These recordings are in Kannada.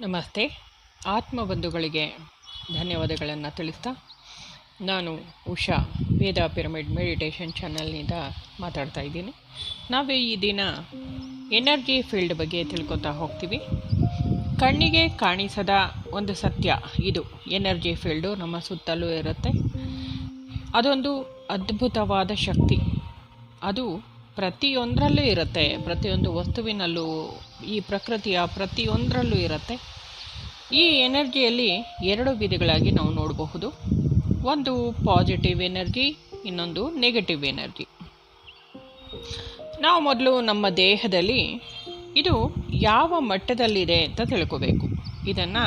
ನಮಸ್ತೆ. ಆತ್ಮಬಂಧುಗಳಿಗೆ ಧನ್ಯವಾದಗಳನ್ನು ತಿಳಿಸ್ತಾ ನಾನು ಉಷಾ, ವೇದ ಪಿರಮಿಡ್ ಮೆಡಿಟೇಷನ್ ಚಾನಲ್ನಿಂದ ಮಾತಾಡ್ತಾ ಇದ್ದೀನಿ. ನಾವು ಈ ದಿನ ಎನರ್ಜಿ ಫೀಲ್ಡ್ ಬಗ್ಗೆ ತಿಳ್ಕೊತಾ ಹೋಗ್ತೀವಿ. ಕಣ್ಣಿಗೆ ಕಾಣಿಸದ ಒಂದು ಸತ್ಯ ಇದು. ಎನರ್ಜಿ ಫೀಲ್ಡು ನಮ್ಮ ಸುತ್ತಲೂ ಇರುತ್ತೆ. ಅದೊಂದು ಅದ್ಭುತವಾದ ಶಕ್ತಿ. ಅದು ಪ್ರತಿಯೊಂದರಲ್ಲೂ ಇರುತ್ತೆ. ಪ್ರತಿಯೊಂದು ವಸ್ತುವಿನಲ್ಲೂ ಈ ಪ್ರಕೃತಿಯ ಪ್ರತಿಯೊಂದರಲ್ಲೂ ಇರುತ್ತೆ. ಈ ಎನರ್ಜಿಯಲ್ಲಿ ಎರಡು ವಿಧಗಳಾಗಿ ನಾವು ನೋಡಬಹುದು. ಒಂದು ಪಾಸಿಟಿವ್ ಎನರ್ಜಿ ಇನ್ನೊಂದು ನೆಗೆಟಿವ್ ಎನರ್ಜಿ ನಾವು ಮೊದಲು ನಮ್ಮ ದೇಹದಲ್ಲಿ ಇದು ಯಾವ ಮಟ್ಟದಲ್ಲಿದೆ ಅಂತ ತಿಳ್ಕೋಬೇಕು. ಇದನ್ನು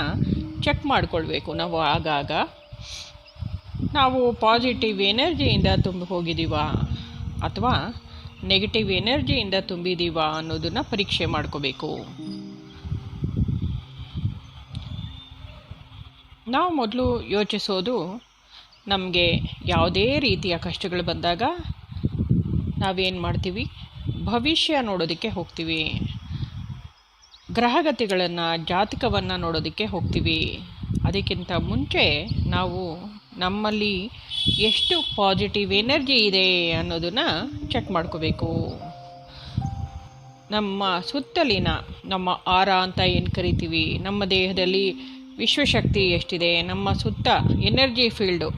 ಚೆಕ್ ಮಾಡಿಕೊಳ್ಬೇಕು. ನಾವು ಆಗಾಗ ನಾವು ಪಾಸಿಟಿವ್ ಎನರ್ಜಿಯಿಂದ ತುಂಬಿ ಹೋಗಿದ್ದೀವಾ ಅಥವಾ ನೆಗೆಟಿವ್ ಎನರ್ಜಿಯಿಂದ ತುಂಬಿದ್ದೀವಾ ಅನ್ನೋದನ್ನು ಪರೀಕ್ಷೆ ಮಾಡ್ಕೋಬೇಕು. ನಾವು ಮೊದಲು ಯೋಚಿಸೋದು, ನಮಗೆ ಯಾವುದೇ ರೀತಿಯ ಕಷ್ಟಗಳು ಬಂದಾಗ ನಾವೇನು ಮಾಡ್ತೀವಿ? ಭವಿಷ್ಯ ನೋಡೋದಕ್ಕೆ ಹೋಗ್ತೀವಿ. ಗ್ರಹಗತಿಗಳನ್ನು, ಜಾತಕವನ್ನು ನೋಡೋದಕ್ಕೆ ಹೋಗ್ತೀವಿ. ಅದಕ್ಕಿಂತ ಮುಂಚೆ ನಾವು ನಮ್ಮಲ್ಲಿ ಎಷ್ಟು ಪಾಸಿಟಿವ್ ಎನರ್ಜಿ ಇದೆ ಅನ್ನೋದನ್ನು ಚೆಕ್ ಮಾಡ್ಕೋಬೇಕು. ನಮ್ಮ ಸುತ್ತಲಿನ, ನಮ್ಮ ಆರ ಅಂತ ಏನು ಕರಿತೀವಿ? ನಮ್ಮ ದೇಹದಲ್ಲಿ ವಿಶ್ವಶಕ್ತಿ ಎಷ್ಟಿದೆ? ನಮ್ಮ ಸುತ್ತ ಎನರ್ಜಿ ಫೀಲ್ಡು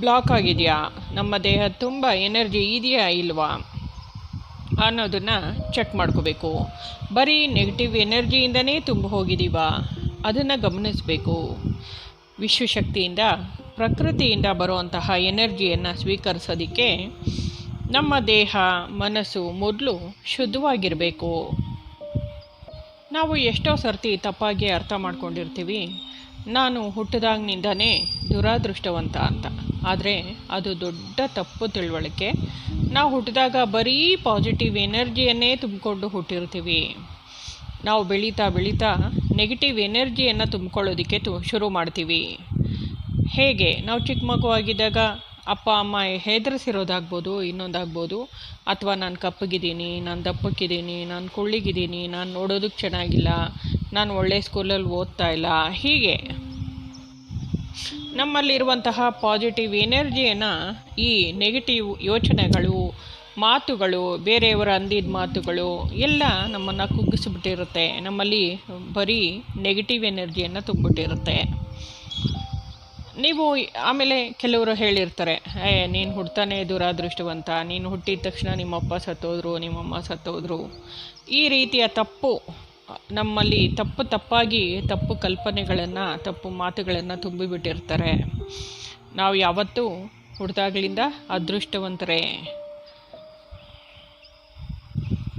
ಬ್ಲಾಕ್ ಆಗಿದೆಯಾ? ನಮ್ಮ ದೇಹ ತುಂಬ ಎನರ್ಜಿ ಇದೆಯಾ ಇಲ್ವಾ? ಅನ್ನೋದನ್ನು ಚೆಕ್ ಮಾಡ್ಕೋಬೇಕು. ಬರೀ ನೆಗೆಟಿವ್ ಎನರ್ಜಿಯಿಂದನೇ ತುಂಬ ಹೋಗಿದ್ದೀವಾ ಅದನ್ನು ಗಮನಿಸಬೇಕು. ವಿಶ್ವಶಕ್ತಿಯಿಂದ, ಪ್ರಕೃತಿಯಿಂದ ಬರುವಂತಹ ಎನರ್ಜಿಯನ್ನು ಸ್ವೀಕರಿಸೋದಕ್ಕೆ ನಮ್ಮ ದೇಹ, ಮನಸ್ಸು ಮೊದಲು ಶುದ್ಧವಾಗಿರಬೇಕು. ನಾವು ಎಷ್ಟೋ ಸರ್ತಿ ತಪ್ಪಾಗಿ ಅರ್ಥ ಮಾಡ್ಕೊಂಡಿರ್ತೀವಿ. ನಾನು ಹುಟ್ಟಿದಾಗಿನಿಂದನೇ ದುರಾದೃಷ್ಟವಂತ ಅಂತ. ಆದರೆ ಅದು ದೊಡ್ಡ ತಪ್ಪು ತಿಳುವಳಿಕೆ. ನಾವು ಹುಟ್ಟಿದಾಗ ಬರೀ ಪಾಸಿಟಿವ್ ಎನರ್ಜಿಯನ್ನೇ ತುಂಬಿಕೊಂಡು ಹುಟ್ಟಿರ್ತೀವಿ. ನಾವು ಬೆಳೀತಾ ಬೆಳೀತಾ ನೆಗೆಟಿವ್ ಎನರ್ಜಿಯನ್ನು ತುಂಬ್ಕೊಳ್ಳೋದಕ್ಕೆ ತು, ಶುರು ಮಾಡ್ತೀವಿ. ಹೇಗೆ? ನಾವು ಚಿಕ್ಕ ಮಗುವಾಗಿದ್ದಾಗ ಅಪ್ಪ, ಅಮ್ಮ ಹೆದರಿಸಿರೋದಾಗ್ಬೋದು, ಇನ್ನೊಂದಾಗ್ಬೋದು. ಅಥವಾ ನಾನು ಕಪ್ಪಗಿದ್ದೀನಿ, ನಾನು ದಪ್ಪಕ್ಕಿದ್ದೀನಿ, ನಾನು ಕುಳ್ಳಿಗಿದ್ದೀನಿ, ನಾನು ನೋಡೋದಕ್ಕೆ ಚೆನ್ನಾಗಿಲ್ಲ, ನಾನು ಒಳ್ಳೆ ಸ್ಕೂಲಲ್ಲಿ ಓದ್ತಾ ಇಲ್ಲ. ಹೀಗೆ. ನಮ್ಮಲ್ಲಿರುವಂತಹ ಪಾಸಿಟಿವ್ ಎನರ್ಜಿಯನ್ನು ಈ ನೆಗೆಟಿವ್ ಯೋಚನೆಗಳು ಮಾತುಗಳು, ಬೇರೆಯವರ ಅಂದಿದ ಮಾತುಗಳು ಎಲ್ಲ ನಮ್ಮನ್ನು ಕುಗ್ಗಿಸ್ಬಿಟ್ಟಿರುತ್ತೆ. ನಮ್ಮಲ್ಲಿ ಬರೀ ನೆಗೆಟಿವ್ ಎನರ್ಜಿಯನ್ನು ತುಂಬಿಟ್ಟಿರುತ್ತೆ ನೀವು ಆಮೇಲೆ ಕೆಲವರು ಹೇಳಿರ್ತಾರೆ, ಏ, ನೀನು ಹುಡ್ತಾನೆ ದುರಾದೃಷ್ಟವಂತ. ನೀನು ಹುಟ್ಟಿದ ತಕ್ಷಣ ನಿಮ್ಮಪ್ಪ ಸತ್ತೋದ್ರು, ನಿಮ್ಮಮ್ಮ ಸತ್ತೋದ್ರು. ಈ ರೀತಿಯ ತಪ್ಪು, ನಮ್ಮಲ್ಲಿ ತಪ್ಪು ತಪ್ಪಾಗಿ ತಪ್ಪು ಕಲ್ಪನೆಗಳನ್ನು, ತಪ್ಪು ಮಾತುಗಳನ್ನು ತುಂಬಿಬಿಟ್ಟಿರ್ತಾರೆ. ನಾವು ಯಾವತ್ತೂ ಹುಡ್ದಾಗ್ಲಿಂದ ಅದೃಷ್ಟವಂತರೇ.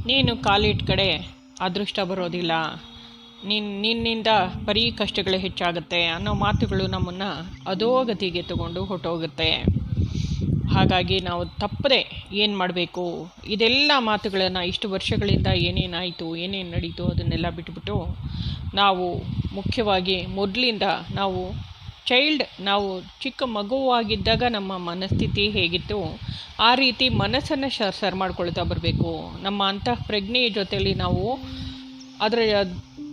ನೀನು ಕಾಲಿಟ್ಟ ಕಡೆ ಅದೃಷ್ಟ ಬರೋದಿಲ್ಲ. ನಿನ್ನ ನಿನ್ನಿಂದ ಬರೀ ಕಷ್ಟಗಳೇ ಹೆಚ್ಚಾಗುತ್ತೆ ಅನ್ನೋ ಮಾತುಗಳು ನಮ್ಮನ್ನು ಅಧೋಗತಿಗೆ ತಗೊಂಡು ಹೊಟ್ಟೋಗುತ್ತೆ ಹಾಗಾಗಿ ನಾವು ತಪ್ಪದೆ ಏನು ಮಾಡಬೇಕು? ಇದೆಲ್ಲ ಮಾತುಗಳನ್ನು ಇಷ್ಟು ವರ್ಷಗಳಿಂದ ಏನೇನಾಯಿತು ಏನೇನು ನಡೀತು ಅದನ್ನೆಲ್ಲ ಬಿಟ್ಬಿಟ್ಟು ನಾವು ಮುಖ್ಯವಾಗಿ ಮೊದಲಿಂದ ನಾವು ಚೈಲ್ಡ್ ನಾವು ಚಿಕ್ಕ ಮಗುವಾಗಿದ್ದಾಗ ನಮ್ಮ ಮನಸ್ಥಿತಿ ಹೇಗಿತ್ತು? ಆ ರೀತಿ ಮನಸ್ಸನ್ನು ಸರ್ ಮಾಡ್ಕೊಳ್ತಾ ಬರಬೇಕು. ನಮ್ಮ ಅಂತಃ ಪ್ರಜ್ಞೆಯ ಜೊತೆಯಲ್ಲಿ ನಾವು ಅದರ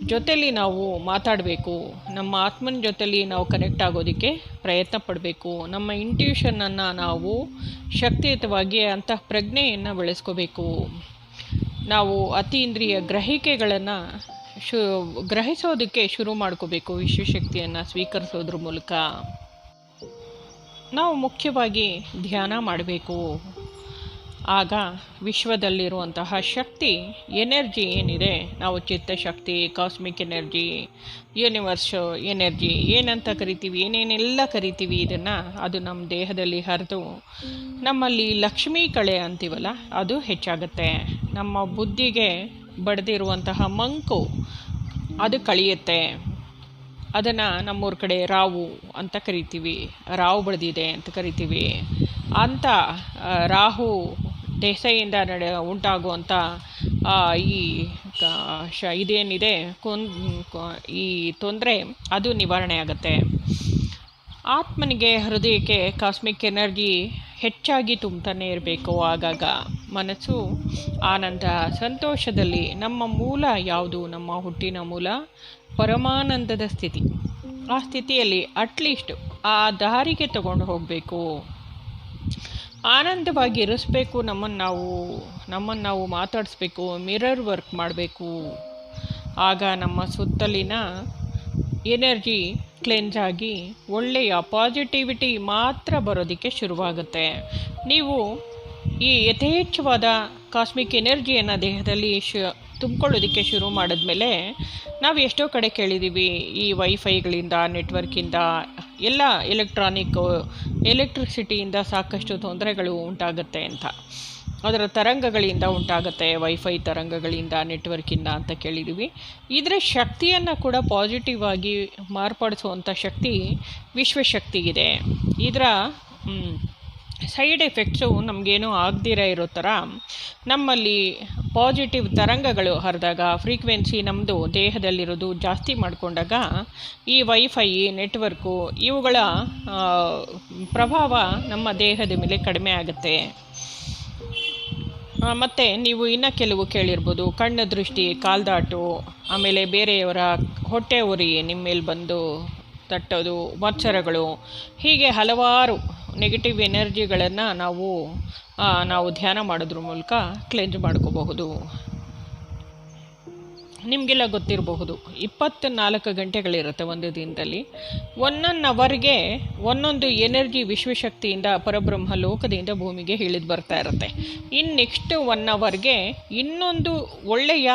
ಜೊತೆಯಲ್ಲಿ ನಾವು ಮಾತಾಡಬೇಕು. ನಮ್ಮ ಆತ್ಮನ ಜೊತೆಯಲ್ಲಿ ನಾವು ಕನೆಕ್ಟ್ ಆಗೋದಕ್ಕೆ ಪ್ರಯತ್ನ ಪಡಬೇಕು. ನಮ್ಮ ಇಂಟ್ಯೂಷನನ್ನು ನಾವು ಶಕ್ತಿಯುತವಾಗಿ ಅಂತಃ ಪ್ರಜ್ಞೆಯನ್ನು ಬೆಳೆಸ್ಕೋಬೇಕು. ನಾವು ಅತೀಂದ್ರಿಯ ಗ್ರಹಿಕೆಗಳನ್ನು ಶು, ಗ್ರಹಿಸೋದಕ್ಕೆ ಶುರು ಮಾಡ್ಕೋಬೇಕು ವಿಶ್ವಶಕ್ತಿಯನ್ನು ಸ್ವೀಕರಿಸೋದ್ರ ಮೂಲಕ. ನಾವು ಮುಖ್ಯವಾಗಿ ಧ್ಯಾನ ಮಾಡಬೇಕು. ಆಗ ವಿಶ್ವದಲ್ಲಿರುವಂತಹ ಶಕ್ತಿ, ಎನರ್ಜಿ ಏನಿದೆ? ನಾವು ಚಿತ್ತಶಕ್ತಿ, ಕಾಸ್ಮಿಕ್ ಎನರ್ಜಿ, ಯೂನಿವರ್ಸ್ ಎನರ್ಜಿ ಏನಂತ ಕರಿತೀವಿ, ಏನೇನೆಲ್ಲ ಕರಿತೀವಿ ಇದನ್ನು ಅದು ನಮ್ಮ ದೇಹದಲ್ಲಿ ಹರಿದು ನಮ್ಮಲ್ಲಿ ಲಕ್ಷ್ಮೀ ಕಳೆ ಅಂತೀವಲ್ಲ, ಅದು ಹೆಚ್ಚಾಗುತ್ತೆ. ನಮ್ಮ ಬುದ್ಧಿಗೆ ಬಡ್ದಿರುವಂತಹ ಮಂಕು, ಅದು ಕಳಿಯುತ್ತೆ. ಅದನ್ನು ನಮ್ಮೂರ ಕಡೆ ರಾವು ಅಂತ ಕರಿತೀವಿ. ರಾವು ಬಡ್ದಿದೆ ಅಂತ ಕರಿತೀವಿ. ಅಂಥ ರಾಹು ದೆಸೆಯಿಂದ ನಡೆ ಉಂಟಾಗುವಂಥ ಈ ಶ, ಇದೇನಿದೆ? ಈ ತೊಂದರೆ, ಅದು ನಿವಾರಣೆ ಆಗುತ್ತೆ. ಆತ್ಮನಿಗೆ ಹೃದಯಕ್ಕೆ ಕಾಸ್ಮಿಕ್ ಎನರ್ಜಿ ಹೆಚ್ಚಾಗಿ ತುಂಬ್ತಾನೆ ಇರಬೇಕು. ಆಗಾಗ ಮನಸ್ಸು ಆನಂದ, ಸಂತೋಷದಲ್ಲಿ ನಮ್ಮ ಮೂಲ ಯಾವುದು? ನಮ್ಮ ಹುಟ್ಟಿನ ಮೂಲ ಪರಮಾನಂದದ ಸ್ಥಿತಿ. ಆ ಸ್ಥಿತಿಯಲ್ಲಿ ಅಟ್ಲೀಸ್ಟ್ ಆ ದಾರಿಗೆ ತಗೊಂಡು ಹೋಗಬೇಕು. ಆನಂದವಾಗಿ ಇರಿಸ್ಬೇಕು. ನಮ್ಮನ್ನು ನಾವು ನಮ್ಮನ್ನು ನಾವು ಮಾತಾಡಿಸ್ಬೇಕು. ಮಿರರ್ ವರ್ಕ್ ಮಾಡಬೇಕು. ಆಗ ನಮ್ಮ ಸುತ್ತಲಿನ ಎನರ್ಜಿ ಕ್ಲೆನ್ಸ್ ಆಗಿ ಒಳ್ಳೆಯ ಪಾಸಿಟಿವಿಟಿ ಮಾತ್ರ ಬರೋದಕ್ಕೆ ಶುರುವಾಗುತ್ತೆ. ನೀವು ಈ ಯಥೇಚ್ಛವಾದ ಕಾಸ್ಮಿಕ್ ಎನರ್ಜಿಯನ್ನು ದೇಹದಲ್ಲಿ ಶ, ತುಂಬ್ಕೊಳ್ಳೋದಕ್ಕೆ ಶುರು ಮಾಡಿದ್ಮೇಲೆ ನಾವು ಎಷ್ಟೋ ಕಡೆ ಕೇಳಿದ್ದೀವಿ ಈ ವೈಫೈಗಳಿಂದ ನೆಟ್ವರ್ಕಿಂದ ಎಲ್ಲ ಎಲೆಕ್ಟ್ರಾನಿಕ್ ಎಲೆಕ್ಟ್ರಿಸಿಟಿಯಿಂದ ಸಾಕಷ್ಟು ತೊಂದರೆಗಳು ಉಂಟಾಗುತ್ತೆ ಅಂತ. ಅದರ ತರಂಗಗಳಿಂದ ಉಂಟಾಗುತ್ತೆ ವೈಫೈ ತರಂಗಗಳಿಂದ, ನೆಟ್ವರ್ಕಿಂದ ಅಂತ ಕೇಳಿದ್ದೀವಿ ಇದರ ಶಕ್ತಿಯನ್ನು ಕೂಡ ಪಾಸಿಟಿವ್ ಆಗಿ ಮಾರ್ಪಡಿಸುವಂಥ ಶಕ್ತಿ ವಿಶ್ವಶಕ್ತಿಗಿದೆ ಇದರ ಸೈಡ್ ಎಫೆಕ್ಟ್ಸು ನಮಗೇನೂ ಆಗದಿರ ಇರೋ ಥರ ನಮ್ಮಲ್ಲಿ ಪಾಸಿಟಿವ್ ತರಂಗಗಳು ಹರಿದಾಗ ಫ್ರೀಕ್ವೆನ್ಸಿ ನಮ್ಮದು ದೇಹದಲ್ಲಿರೋದು ಜಾಸ್ತಿ ಮಾಡಿಕೊಂಡಾಗ ಈ ವೈಫೈ ನೆಟ್ವರ್ಕು ಇವುಗಳ ಪ್ರಭಾವ ನಮ್ಮ ದೇಹದ ಮೇಲೆ ಕಡಿಮೆ ಆಗುತ್ತೆ. ಮತ್ತೆ ನೀವು ಇನ್ನು ಕೆಲವು ಕೇಳಿರ್ಬೋದು. ಕಣ್ಣು ದೃಷ್ಟಿ, ಕಾಲ್ದಾಟು, ಆಮೇಲೆ ಬೇರೆಯವರ ಹೊಟ್ಟೆ ಉರಿ, ನಿಮ್ಮ ಮೇಲೆ ಬಂದು ತಟ್ಟೋದು ಮಚ್ಚರಗಳು ಹೀಗೆ ಹಲವಾರು ನೆಗೆಟಿವ್ ಎನರ್ಜಿಗಳನ್ನು ನಾವು ನಾವು ಧ್ಯಾನ ಮಾಡೋದ್ರ ಮೂಲಕ ಕ್ಲೆಂಜ್ ಮಾಡ್ಕೋಬಹುದು. ನಿಮಗೆಲ್ಲ ಗೊತ್ತಿರಬಹುದು. ಇಪ್ಪತ್ತ್ನಾಲ್ಕು ಗಂಟೆಗಳಿರುತ್ತೆ ಒಂದು ದಿನದಲ್ಲಿ. ಒನ್ನೊನ್ ಅವರ್ಗೆ ಒಂದೊಂದು ಎನರ್ಜಿ ವಿಶ್ವಶಕ್ತಿಯಿಂದ, ಪರಬ್ರಹ್ಮ ಲೋಕದಿಂದ ಭೂಮಿಗೆ ಇಳಿದು ಬರ್ತಾ ಇರುತ್ತೆ. ಇನ್ನು ನೆಕ್ಸ್ಟ್ ಒನ್ ಅವರ್ಗೆ ಇನ್ನೊಂದು ಒಳ್ಳೆಯ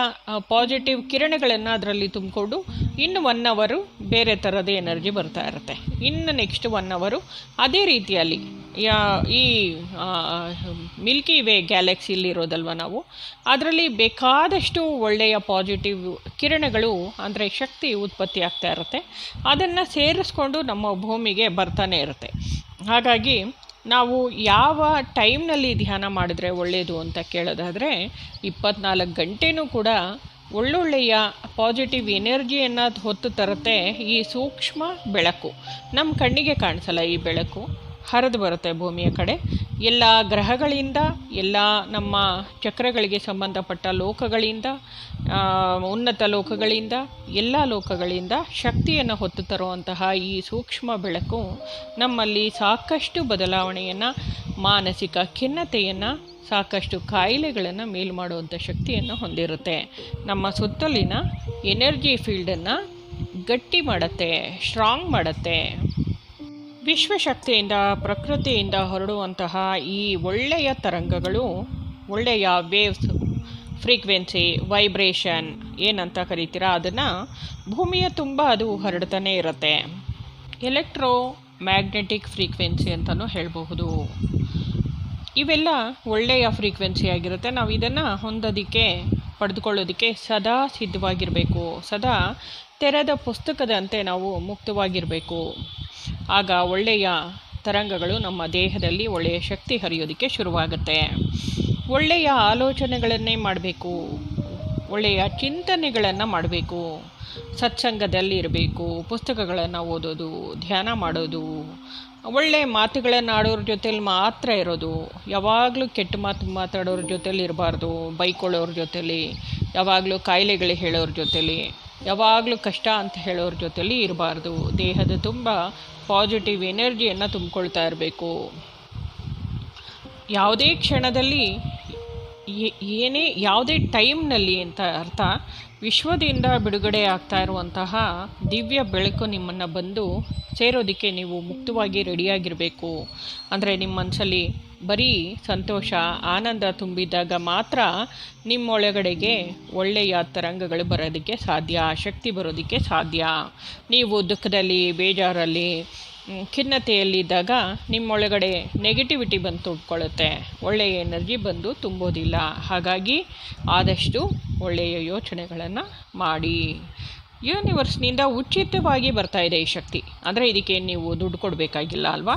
ಪಾಸಿಟಿವ್ ಕಿರಣಗಳನ್ನು ಅದರಲ್ಲಿ ತುಂಬಿಕೊಂಡು ಇನ್ನು ಒನ್ ಅವರು ಬೇರೆ ಥರದ ಎನರ್ಜಿ ಬರ್ತಾ ಇರುತ್ತೆ. ಇನ್ನು ನೆಕ್ಸ್ಟ್ ಒನ್ ಅವರು ಅದೇ ರೀತಿಯಲ್ಲಿ, ಯಾ, ಈ ಮಿಲ್ಕಿ ವೇ ಗ್ಯಾಲಕ್ಸಿಲಿರೋದಲ್ವ ನಾವು, ಅದರಲ್ಲಿ ಬೇಕಾದಷ್ಟು ಒಳ್ಳೆಯ ಪಾಸಿಟಿವ್ ಕಿರಣಗಳು, ಅಂದರೆ ಶಕ್ತಿ ಉತ್ಪತ್ತಿ ಆಗ್ತಾ ಇರುತ್ತೆ. ಅದನ್ನು ಸೇರಿಸ್ಕೊಂಡು ನಮ್ಮ ಭೂಮಿಗೆ ಬರ್ತಾನೆ ಇರುತ್ತೆ. ಹಾಗಾಗಿ ನಾವು ಯಾವ ಟೈಮ್ನಲ್ಲಿ ಧ್ಯಾನ ಮಾಡಿದ್ರೆ ಒಳ್ಳೆಯದು ಅಂತ ಕೇಳೋದಾದರೆ, ಇಪ್ಪತ್ನಾಲ್ಕು ಗಂಟೆನೂ ಕೂಡ ಒಳ್ಳೊಳ್ಳೆಯ ಪಾಸಿಟಿವ್ ಎನರ್ಜಿಯನ್ನು ಹೊತ್ತು ತರುತ್ತೆ ಈ ಸೂಕ್ಷ್ಮ ಬೆಳಕು. ನಮ್ಮ ಕಣ್ಣಿಗೆ ಕಾಣಿಸಲ್ಲ ಈ ಬೆಳಕು. ಹರಿದು ಬರುತ್ತೆ ಭೂಮಿಯ ಕಡೆ. ಎಲ್ಲ ಗ್ರಹಗಳಿಂದ, ಎಲ್ಲ ನಮ್ಮ ಚಕ್ರಗಳಿಗೆ ಸಂಬಂಧಪಟ್ಟ ಲೋಕಗಳಿಂದ ಉನ್ನತ ಲೋಕಗಳಿಂದ, ಎಲ್ಲ ಲೋಕಗಳಿಂದ ಶಕ್ತಿಯನ್ನು ಹೊತ್ತು ತರುವಂತಹ ಈ ಸೂಕ್ಷ್ಮ ಬೆಳಕು ನಮ್ಮಲ್ಲಿ ಸಾಕಷ್ಟು ಬದಲಾವಣೆಯನ್ನು, ಮಾನಸಿಕ ಖಿನ್ನತೆಯನ್ನು ಸಾಕಷ್ಟು ಕಾಯಿಲೆಗಳನ್ನು ಮೇಲು ಮಾಡುವಂಥ ಶಕ್ತಿಯನ್ನು ಹೊಂದಿರುತ್ತೆ. ನಮ್ಮ ಸುತ್ತಲಿನ ಎನರ್ಜಿ ಫೀಲ್ಡನ್ನು ಗಟ್ಟಿ ಮಾಡುತ್ತೆ, ಸ್ಟ್ರಾಂಗ್ ಮಾಡುತ್ತೆ. ವಿಶ್ವಶಕ್ತಿಯಿಂದ, ಪ್ರಕೃತಿಯಿಂದ ಹೊರಡುವಂತಹ ಈ ಒಳ್ಳೆಯ ತರಂಗಗಳು, ಒಳ್ಳೆಯ ವೇವ್ಸ್ ಫ್ರೀಕ್ವೆನ್ಸಿ ವೈಬ್ರೇಷನ್ ಏನಂತ ಕರಿತೀರಾ ಅದನ್ನು ಭೂಮಿಯ ತುಂಬ ಅದು ಹರಡ್ತಾನೆ ಇರುತ್ತೆ. ಎಲೆಕ್ಟ್ರೋ ಮ್ಯಾಗ್ನೆಟಿಕ್ ಫ್ರೀಕ್ವೆನ್ಸಿ ಅಂತಲೂ ಹೇಳಬಹುದು. ಇವೆಲ್ಲ ಒಳ್ಳೆಯ ಫ್ರೀಕ್ವೆನ್ಸಿ ಆಗಿರುತ್ತೆ. ನಾವು ಇದನ್ನು ಹೊಂದೋದಕ್ಕೆ, ಪಡೆದುಕೊಳ್ಳೋದಕ್ಕೆ ಸದಾ ಸಿದ್ಧವಾಗಿರಬೇಕು. ಸದಾ ತೆರೆದ ಪುಸ್ತಕದಂತೆ ನಾವು ಮುಕ್ತವಾಗಿರಬೇಕು. ಆಗ ಒಳ್ಳೆಯ ತರಂಗಗಳು ನಮ್ಮ ದೇಹದಲ್ಲಿ ಒಳ್ಳೆಯ ಶಕ್ತಿ ಹರಿಯೋದಕ್ಕೆ ಶುರುವಾಗುತ್ತೆ. ಒಳ್ಳೆಯ ಆಲೋಚನೆಗಳನ್ನೇ ಮಾಡಬೇಕು. ಒಳ್ಳೆಯ ಚಿಂತನೆಗಳನ್ನು ಮಾಡಬೇಕು. ಸತ್ಸಂಗದಲ್ಲಿ ಇರಬೇಕು ಪುಸ್ತಕಗಳನ್ನು ಓದೋದು, ಧ್ಯಾನ ಮಾಡೋದು ಒಳ್ಳೆಯ ಮಾತುಗಳನ್ನು ಆಡೋರ ಜೊತೇಲಿ ಮಾತ್ರ ಇರೋದು. ಯಾವಾಗಲೂ ಕೆಟ್ಟ ಮಾತು ಮಾತಾಡೋರ ಜೊತೇಲಿ ಇರಬಾರ್ದು, ಬೈಕೊಳ್ಳೋರ ಜೊತೇಲಿ, ಯಾವಾಗಲೂ ಕಾಯಿಲೆಗಳು ಹೇಳೋರ ಜೊತೇಲಿ, ಯಾವಾಗಲೂ ಕಷ್ಟ ಅಂತ ಹೇಳೋರ ಜೊತೇಲಿ ಇರಬಾರ್ದು. ದೇಹದ ತುಂಬ ಪಾಸಿಟಿವ್ ಎನರ್ಜಿಯನ್ನು ತುಂಬಿಕೊಳ್ತಾ ಇರಬೇಕು. ಯಾವುದೇ ಕ್ಷಣದಲ್ಲಿ ಏನೇ ಯಾವುದೇ ಟೈಮ್ನಲ್ಲಿ ಅಂತ ಅರ್ಥ, ವಿಶ್ವದಿಂದ ಬಿಡುಗಡೆ ಆಗ್ತಾ ಇರುವಂತಹ ದಿವ್ಯ ಬೆಳಕು ನಿಮ್ಮನ್ನು ಬಂದು ಸೇರೋದಕ್ಕೆ ನೀವು ಮುಕ್ತವಾಗಿ ರೆಡಿಯಾಗಿರಬೇಕು. ಅಂದರೆ ನಿಮ್ಮ ಮನಸ್ಸಲ್ಲಿ ಬರೀ ಸಂತೋಷ, ಆನಂದ ತುಂಬಿದಾಗ ಮಾತ್ರ ನಿಮ್ಮೊಳಗಡೆಗೆ ಒಳ್ಳೆಯ ತರಂಗಗಳು ಬರೋದಕ್ಕೆ ಸಾಧ್ಯ, ಶಕ್ತಿ ಬರೋದಕ್ಕೆ ಸಾಧ್ಯ. ನೀವು ದುಃಖದಲ್ಲಿ, ಬೇಜಾರಲ್ಲಿ ಖಿನ್ನತೆಯಲ್ಲಿದ್ದಾಗ ನಿಮ್ಮೊಳಗಡೆ ನೆಗೆಟಿವಿಟಿ ಬಂದು ತುಂಬಿಕೊಳ್ಳುತ್ತೆ. ಒಳ್ಳೆಯ ಎನರ್ಜಿ ಬಂದು ತುಂಬೋದಿಲ್ಲ. ಹಾಗಾಗಿ ಆದಷ್ಟು ಒಳ್ಳೆಯ ಯೋಚನೆಗಳನ್ನು ಮಾಡಿ. ಯೂನಿವರ್ಸ್ನಿಂದ ಉಚಿತವಾಗಿ ಬರ್ತಾ ಇದೆ ಈ ಶಕ್ತಿ. ಅಂದರೆ ಇದಕ್ಕೆ ನೀವು ದುಡ್ಡು ಕೊಡಬೇಕಾಗಿಲ್ಲ ಅಲ್ವಾ?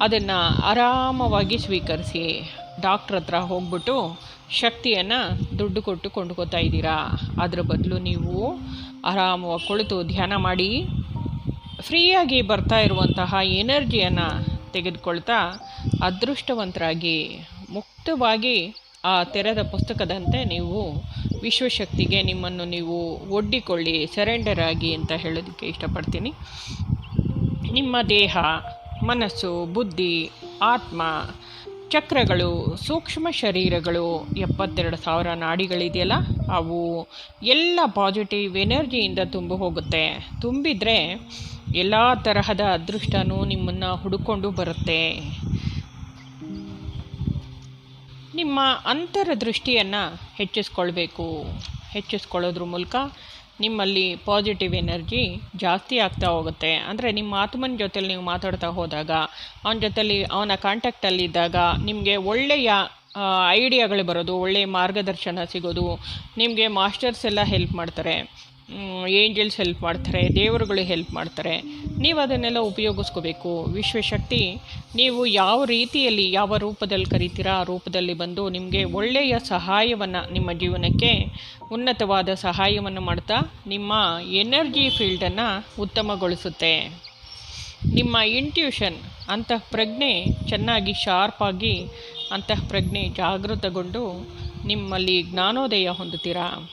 ಅದನ್ನು ಆರಾಮವಾಗಿ ಸ್ವೀಕರಿಸಿ. ಡಾಕ್ಟ್ರ್ ಹತ್ರ ಹೋಗ್ಬಿಟ್ಟು ಶಕ್ತಿಯನ್ನು ದುಡ್ಡು ಕೊಟ್ಟು ಕೊಂಡ್ಕೋತಾ ಇದ್ದೀರಾ? ಅದರ ಬದಲು ನೀವು ಆರಾಮವಾಗಿ ಕುಳಿತು ಧ್ಯಾನ ಮಾಡಿ. ಫ್ರೀಯಾಗಿ ಬರ್ತಾ ಇರುವಂತಹ ಎನರ್ಜಿಯನ್ನು ತೆಗೆದುಕೊಳ್ತಾ ಅದೃಷ್ಟವಂತರಾಗಿ ಮುಕ್ತವಾಗಿ ಆ ತೆರೆದ ಪುಸ್ತಕದಂತೆ ನೀವು ವಿಶ್ವಶಕ್ತಿಗೆ ನಿಮ್ಮನ್ನು ನೀವು ಒಡ್ಡಿಕೊಳ್ಳಿ ಸರೆಂಡರ್ ಆಗಿ ಅಂತ ಹೇಳೋದಕ್ಕೆ ಇಷ್ಟಪಡ್ತೀನಿ. ನಿಮ್ಮ ದೇಹ, ಮನಸ್ಸು, ಬುದ್ಧಿ, ಆತ್ಮ ಚಕ್ರಗಳು, ಸೂಕ್ಷ್ಮ ಶರೀರಗಳು, ಎಪ್ಪತ್ತೆರಡು ಸಾವಿರ ನಾಡಿಗಳಿದೆಯಲ್ಲ, ಅವು ಎಲ್ಲ ಪಾಸಿಟಿವ್ ಎನರ್ಜಿಯಿಂದ ತುಂಬಿ ಹೋಗುತ್ತೆ. ತುಂಬಿದರೆ ಎಲ್ಲ ತರಹದ ಅದೃಷ್ಟನೂ ನಿಮ್ಮನ್ನು ಹುಡುಕೊಂಡು ಬರುತ್ತೆ. ನಿಮ್ಮ ಅಂತರದೃಷ್ಟಿಯನ್ನು ಹೆಚ್ಚಿಸ್ಕೊಳ್ಬೇಕು. ಹೆಚ್ಚಿಸ್ಕೊಳ್ಳೋದ್ರ ಮೂಲಕ ನಿಮ್ಮಲ್ಲಿ ಪಾಸಿಟಿವ್ ಎನರ್ಜಿ ಜಾಸ್ತಿ ಆಗ್ತಾ ಹೋಗುತ್ತೆ. ಅಂದರೆ ನಿಮ್ಮ ಆತ್ಮನ ಜೊತೆಲಿ ನೀವು ಮಾತಾಡ್ತಾ ಹೋದಾಗ, ಅವನ ಜೊತೆಲಿ ಅವನ ಕಾಂಟ್ಯಾಕ್ಟಲ್ಲಿದ್ದಾಗ ನಿಮಗೆ ಒಳ್ಳೆಯ ಐಡಿಯಾಗಳು ಬರೋದು, ಒಳ್ಳೆಯ ಮಾರ್ಗದರ್ಶನ ಸಿಗೋದು, ನಿಮಗೆ ಮಾಸ್ಟರ್ಸ್ ಎಲ್ಲ ಹೆಲ್ಪ್ ಮಾಡ್ತಾರೆ. ಏಂಜಲ್ಸ್ ಹೆಲ್ಪ್ ಮಾಡ್ತಾರೆ, ದೇವರುಗಳು ಹೆಲ್ಪ್ ಮಾಡ್ತಾರೆ. ನೀವು ಅದನ್ನೆಲ್ಲ ಉಪಯೋಗಿಸ್ಕೋಬೇಕು. ವಿಶ್ವಶಕ್ತಿ, ನೀವು ಯಾವ ರೀತಿಯಲ್ಲಿ, ಯಾವ ರೂಪದಲ್ಲಿ ಕರಿತೀರಾ, ಆ ರೂಪದಲ್ಲಿ ಬಂದು ನಿಮಗೆ ಒಳ್ಳೆಯ ಸಹಾಯವನ್ನು ನಿಮ್ಮ ಜೀವನಕ್ಕೆ, ಉನ್ನತವಾದ ಸಹಾಯವನ್ನು ಮಾಡ್ತಾ ನಿಮ್ಮ ಎನರ್ಜಿ ಫೀಲ್ಡನ್ನು ಉತ್ತಮಗೊಳಿಸುತ್ತೆ. ನಿಮ್ಮ ಇಂಟ್ಯೂಷನ್ ಅಂತಃ ಪ್ರಜ್ಞೆ ಚೆನ್ನಾಗಿ ಶಾರ್ಪಾಗಿ ಅಂತಹ ಪ್ರಜ್ಞೆ ಜಾಗೃತಗೊಂಡು ನಿಮ್ಮಲ್ಲಿ ಜ್ಞಾನೋದಯ ಹೊಂದುತ್ತೀರಾ?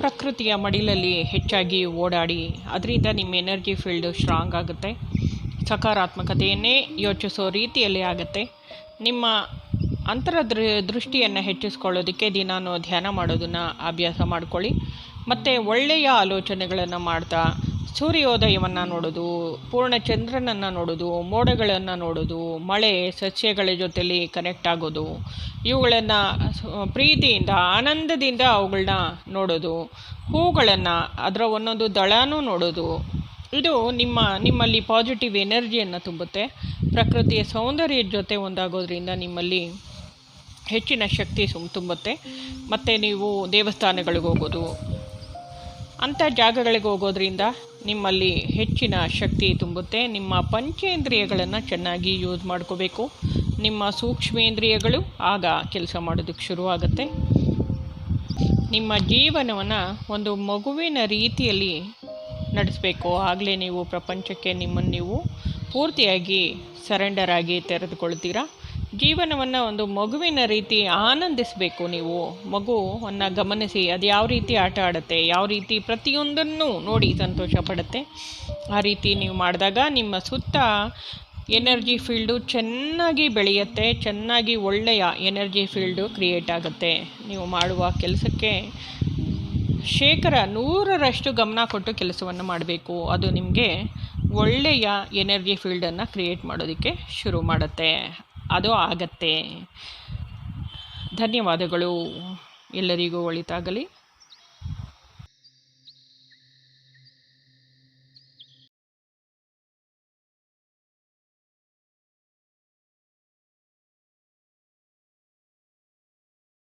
ಪ್ರಕೃತಿಯ ಮಡಿಲಲ್ಲಿ ಹೆಚ್ಚಾಗಿ ಓಡಾಡಿ, ಅದರಿಂದ ನಿಮ್ಮ ಎನರ್ಜಿ ಫೀಲ್ಡು ಸ್ಟ್ರಾಂಗ್ ಆಗುತ್ತೆ. ಸಕಾರಾತ್ಮಕತೆಯನ್ನೇ ಯೋಚಿಸೋ ರೀತಿಯಲ್ಲಿ ಆಗುತ್ತೆ. ನಿಮ್ಮ ಅಂತರ ದೃಷ್ಟಿಯನ್ನು ಹೆಚ್ಚಿಸ್ಕೊಳ್ಳೋದಕ್ಕೆ ದಿನಾನು ಧ್ಯಾನ ಮಾಡೋದನ್ನು ಅಭ್ಯಾಸ ಮಾಡ್ಕೊಳ್ಳಿ. ಮತ್ತು ಒಳ್ಳೆಯ ಆಲೋಚನೆಗಳನ್ನು ಮಾಡ್ತಾ ಸೂರ್ಯೋದಯವನ್ನು ನೋಡೋದು ಪೂರ್ಣ ಚಂದ್ರನನ್ನು ನೋಡೋದು, ಮೋಡಗಳನ್ನು ನೋಡೋದು, ಮಳೆ, ಸಸ್ಯಗಳ ಜೊತೆಯಲ್ಲಿ ಕನೆಕ್ಟ್ ಆಗೋದು, ಇವುಗಳನ್ನು ಪ್ರೀತಿಯಿಂದ, ಆನಂದದಿಂದ ಅವುಗಳನ್ನ ನೋಡೋದು, ಹೂಗಳನ್ನು ಅದರ ಒಂದೊಂದು ದಳನೂ ನೋಡೋದು. ಇದು ನಿಮ್ಮ, ನಿಮ್ಮಲ್ಲಿ ಪಾಸಿಟಿವ್ ಎನರ್ಜಿಯನ್ನು ತುಂಬುತ್ತೆ. ಪ್ರಕೃತಿಯ ಸೌಂದರ್ಯದ ಜೊತೆ ಒಂದಾಗೋದ್ರಿಂದ ನಿಮ್ಮಲ್ಲಿ ಹೆಚ್ಚಿನ ಶಕ್ತಿ ಸುಮ್, ತುಂಬುತ್ತೆ. ಮತ್ತು ನೀವು ದೇವಸ್ಥಾನಗಳಿಗೆ ಹೋಗೋದು ಅಂಥ ಜಾಗಗಳಿಗೆ ಹೋಗೋದ್ರಿಂದ ನಿಮ್ಮಲ್ಲಿ ಹೆಚ್ಚಿನ ಶಕ್ತಿ ತುಂಬುತ್ತೆ. ನಿಮ್ಮ ಪಂಚೇಂದ್ರಿಯಗಳನ್ನು ಚೆನ್ನಾಗಿ ಯೂಸ್ ಮಾಡ್ಕೋಬೇಕು. ನಿಮ್ಮ ಸೂಕ್ಷ್ಮೇಂದ್ರಿಯಗಳು ಆಗ ಕೆಲಸ ಮಾಡೋದಕ್ಕೆ ಶುರುವಾಗುತ್ತೆ. ನಿಮ್ಮ ಜೀವನವನ್ನು ಒಂದು ಮಗುವಿನ ರೀತಿಯಲ್ಲಿ ನಡೆಸಬೇಕು. ಆಗಲೇ ನೀವು ಪ್ರಪಂಚಕ್ಕೆ ನಿಮ್ಮನ್ನು ನೀವು ಪೂರ್ತಿಯಾಗಿ ಸರೆಂಡರ್ ಆಗಿ ತೆರೆದುಕೊಳ್ತೀರಾ? ಜೀವನವನ್ನು ಒಂದು ಮಗುವಿನ ರೀತಿ ಆನಂದಿಸಬೇಕು ನೀವು. ಮಗುವನ್ನು ಗಮನಿಸಿ, ಅದು ಯಾವ ರೀತಿ ಆಟ ಆಡುತ್ತೆ, ಯಾವ ರೀತಿ ಪ್ರತಿಯೊಂದನ್ನು ನೋಡಿ ಸಂತೋಷ ಪಡುತ್ತೆ ಆ ರೀತಿ ನೀವು ಮಾಡಿದಾಗ ನಿಮ್ಮ ಸುತ್ತ ಎನರ್ಜಿ ಫೀಲ್ಡು ಚೆನ್ನಾಗಿ ಬೆಳೆಯುತ್ತೆ, ಚೆನ್ನಾಗಿ ಒಳ್ಳೆಯ ಎನರ್ಜಿ ಫೀಲ್ಡು ಕ್ರಿಯೇಟ್ ಆಗುತ್ತೆ. ನೀವು ಮಾಡುವ ಕೆಲಸಕ್ಕೆ ಶೇಕರ ನೂರರಷ್ಟು ಗಮನ ಕೊಟ್ಟು ಕೆಲಸವನ್ನು ಮಾಡಬೇಕು. ಅದು ನಿಮಗೆ ಒಳ್ಳೆಯ ಎನರ್ಜಿ ಫೀಲ್ಡನ್ನು ಕ್ರಿಯೇಟ್ ಮಾಡೋದಕ್ಕೆ ಶುರು ಮಾಡುತ್ತೆ. ಅದು ಆಗತ್ತೆ. ಧನ್ಯವಾದಗಳು ಎಲ್ಲರಿಗೂ ಒಳಿತಾಗಲಿ.